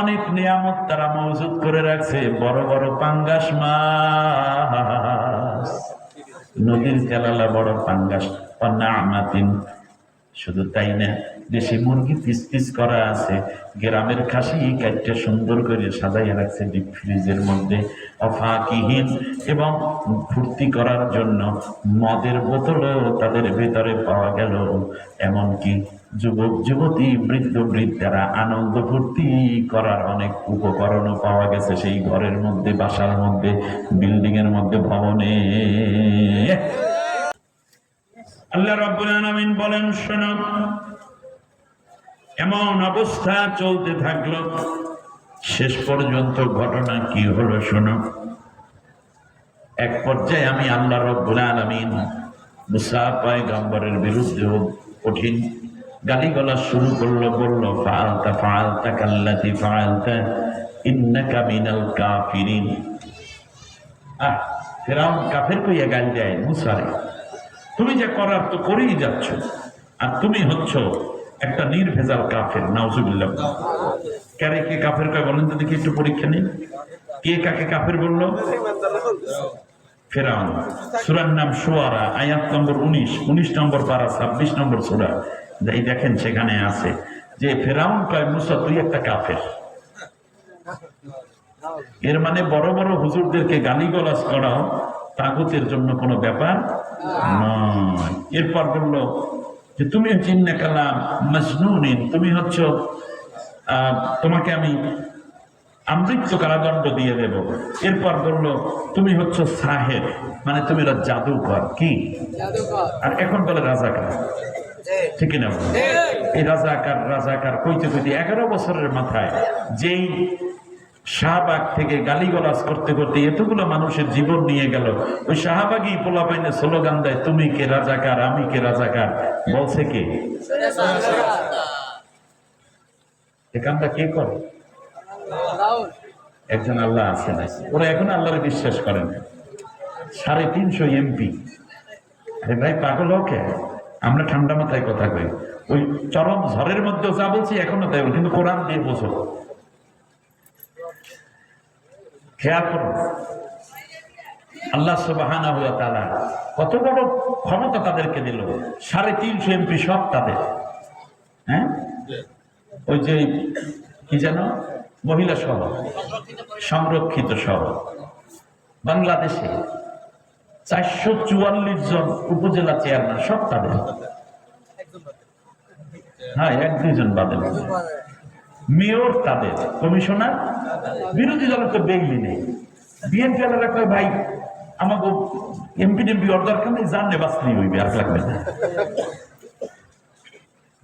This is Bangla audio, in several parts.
অনেক নিয়ামত তারা মজুদ করে রাখছে। বড় বড় পাঙ্গাস মাছ। নদীর কেলালা বড় পাঙ্গাস। শুধু তাই না? দেশি মুরগি পিস পিস করা আছে। গ্রামের খাসি কাটতে সুন্দর করে সাজাইয়া রাখছে ডিপ ফ্রিজের মধ্যে। অফাকিহীন এবং ফুর্তি করার জন্য মদের বোতলও তাদের ভেতরে পাওয়া গেল। এমনকি যুবক, যুবতী, বৃদ্ধ, বৃদ্ধারা আনন্দ ফুর্তি করার অনেক উপকরণও পাওয়া গেছে সেই ঘরের মধ্যে, বাসার মধ্যে বিল্ডিং এর মধ্যে, ভবনে। আল্লাহ রাব্বুল আলামিন বলেন, শোনো এমন অবস্থা চলতে থাকল। শেষ পর্যন্ত ঘটনা কি হলো শোনো। এক পর্যায়ে আমি আল্লাহ রব্বুল আলামিন মুসা পয়গম্বরের বিরুদ্ধে কঠিন গালিগলা শুরু করল, বলল ফালতা ফালতা কাল্লাতি ফালতা ইন্নাকা মিনাল কাফিরিন। আহ, ফেরাউন কাফের কইয়া গাল দেয় মুসারে তুমি যা করার তো করেই যাচ্ছ, আর তুমি হচ্ছ একটা নির্ভেজাল কাফের, নাউজুবিল্লাহ। কারে কে কাফের কয় বলেন তো দেখি, একটু পরীক্ষা নেই কে কাকে কাফের বলল? ফেরাউন। সুরার নাম সোয়ারা, আয়াত নম্বর উনিশ উনিশ নম্বর পারা, ছাব্বিশ নম্বর সুরা। এই দেখেন সেখানে আছে যে ফেরাউন কয়, মুসা, তুই একটা কাফের। এর মানে বড় বড় হুজুরদেরকে গালিগলাজ করাও তাগুতের জন্য কোনো ব্যাপার নয়। এরপর বলল যে তুমি হচ্ছে কালাম মজনুনিন তুমি হচ্ছ তোমাকে আমি আমৃত্য কারাদণ্ড দিয়ে দেব। এরপর বলল তুমি হচ্ছ সাহেব মানে তুমি জাদুকর কি? আর এখন বলে রাজাকার। ঠিক না এই রাজাকার রাজাকার কইতে কইতে এগারো বছরের মাথায় যেই শাহবাগ থেকে গালিগলাজ করতে করতে এতগুলো মানুষের জীবন নিয়ে গেল। ওই শাহবাগই পোলা পাইনে স্লোগান দেয়, তুমি কে রাজাকার, আমি কে রাজাকার? বলছে কে? এ কামটা কে করে? একজন আল্লাহ আছে না? ওরা এখন আল্লাহরে বিশ্বাস করে না। সাড়ে তিনশো এমপি। আরে ভাই, পাগল ওকে আমরা ঠান্ডা মাথায় কথা কই। ওই চরম ঝড়ের মধ্যেও যা বলছি এখনও তাই কিন্তু কোরআন দিয়ে বোঝো। খেয়াল করো আল্লাহ সুবাহানা হুয়া তালা কত বড় ক্ষমতা তাদেরকে দিল। সাড়ে তিনশো এমপি সব তাদের। হ্যাঁ? ওই যে কি যেন? মহিলা সহ সংরক্ষিত সহ বাংলাদেশে চারশো চুয়াল্লিশ জন উপজেলা চেয়ারম্যান সব তাদের। হ্যাঁ এক দুইজন বাদে। মেয়র তাদের, কমিশনার। বিরোধী দলের তো বেগলি নেই। বিএনপি আলাদা কয় ভাই, আমাকে এমপি টেমপি ওর দরকার নেই জানলে বাঁচলেই হইবে আর লাগবে না।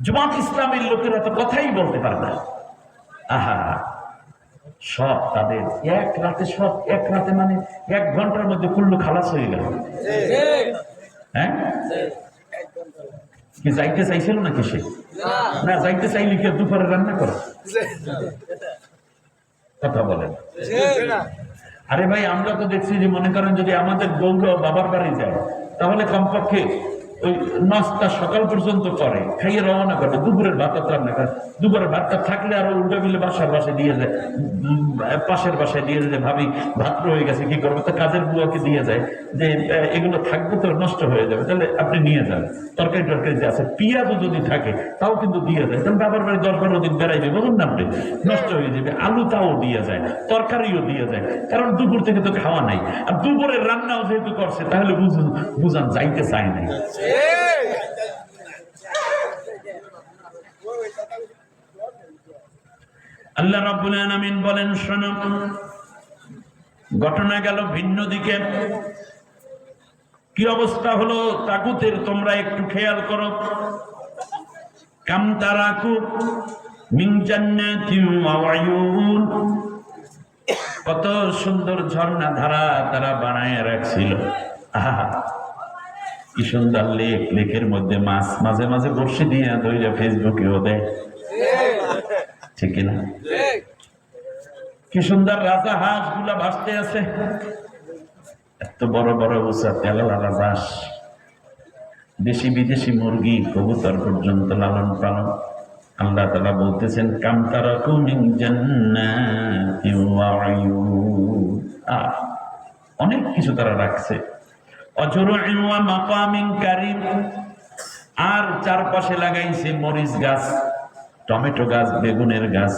জমাত ইসলামের লোকেরা তো কথাই বলতে পারে না। আহা, সব তাদের, এক রাতে সব, এক রাতে মানে এক ঘণ্টার মধ্যে কুল্লু খালাস হয়ে গেল। হ্যাঁ? কি যাইতে চাইছিল নাকি সে? না, যাইতে চাইলে কি দুপুরে রান্না করে? কথা বলেন। আরে ভাই আমরা তো দেখছি যে মনে করেন যদি আমাদের গৌর বাবার বাড়ি যায় তাহলে কমপক্ষে ওই নাস্তা সকাল পর্যন্ত করে, খাইয়ে রওনা করে। দুপুরের ভাতটা তো রান্না করে। দুপুরের ভাতটা থাকলে আরও উল্টা মিলে বাসার বাসায় দিয়ে যায়। পাশের বাসায় দিয়ে যায় ভাবি, ভাত রয়ে গেছে, কি করব? তো কাজের বুয়াকে দিয়ে যায় যে এগুলো থাকবে তো, নষ্ট হয়ে যাবে। তাহলে আপনি নিয়ে যান। তরকারি টরকারি যে আছে, পেঁয়াজও যদি থাকে, তাও কিন্তু দিয়ে যায়। তাহলে বাবার বাড়ি দশ বারো দিন বেড়াইবে বুঝুন না আপনি। নষ্ট হয়ে যাবে। আলু তাও দিয়ে যায়, তরকারিও দিয়ে যায়। কারণ দুপুর থেকে তো খাওয়া নাই। আর দুপুরের রান্নাও যেহেতু করছে, তাহলে বুঝুন, বুঝান যাইতে চায় নাই। আল্লাহ রাব্বুল আলামিন বলেন, শোনো, ঘটনা গেল ভিন্ন দিকে। কি অবস্থা হলো তাগুতের, তোমরা একটু খেয়াল করো। কত সুন্দর ঝর্ণা ধারা তারা বানায় রাখছিল। কি সুন্দর লেক, লেকের মধ্যে মাছ, মাঝে মাঝে বসে দিয়ে ধরে ফেসবুকেও দেয়। ঠিক না কি সুন্দর রাজা হাঁসগুলা ভাসতে আছে। এত বড় বড় রাজাস দেশি বিদেশি মুরগি, কবুতর পর্যন্ত লালন পালন। আল্লাহ তালা বলতেছেন কামতারা কুমিং অনেক কিছু তারা রাখছে। আর চারপাশে লাগাইছে মরিচ গাছ। টমেটো গাছ, বেগুনের গাছ,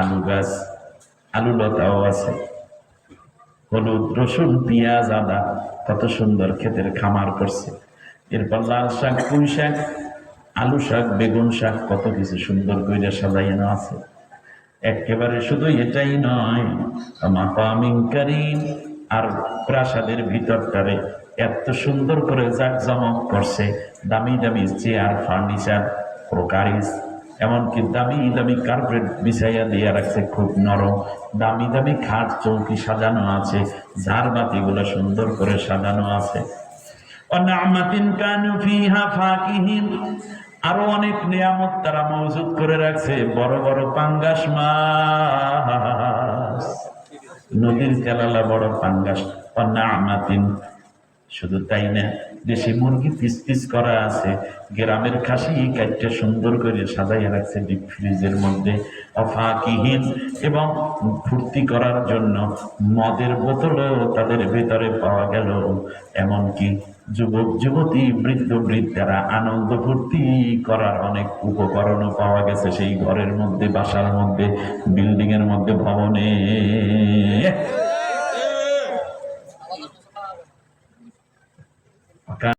আলু গাছ, আলু লতাও আছে। হলুদ, রসুন, পেঁয়াজ, আদা, কত সুন্দর ক্ষেতের খামার করছে। এরপর লাল শাক, পুঁই শাক, আলু শাক, বেগুন শাক, কত কিছু সুন্দর করে সাজাইনো আছে। একেবারে শুধু এটাই নয়, মাকামিন কারিম, আর প্রাসাদের ভিতরটারে এত সুন্দর করে জাকজমক করছে, দামি দামি চেয়ার, ফার্নিচার, ক্রোকারিস এমনকি দামি দামি কার্পেট বিছাইয়া দিয়ে রাখছে খুব নরম। দামি দামি খাট চৌকি সাজানো আছে, ঝাড়বাতিগুলো সুন্দর করে সাজানো আছে। আরও অনেক নিয়ামত তারা মজুদ করে রাখছে। বড় বড় পাঙ্গাস মাছ। নদীর কেলালা বড় পাঙ্গাস। অনামাতিন শুধু তাই না, দেশি মুরগি পিস পিস করা আছে, গ্রামের খাসি কাটতে সুন্দর করে সাজাইয়া রাখছে ডিপ ফ্রিজের মধ্যে। অফাকিহীন এবং ফুর্তি করার জন্য মদের বোতলও তাদের ভেতরে পাওয়া গেল। এমনকি যুবক, যুবতী, বৃদ্ধ, বৃদ্ধারা আনন্দ ফুর্তি করার অনেক উপকরণও পাওয়া গেছে সেই ঘরের মধ্যে, বাসার মধ্যে বিল্ডিং এর মধ্যে, ভবনে।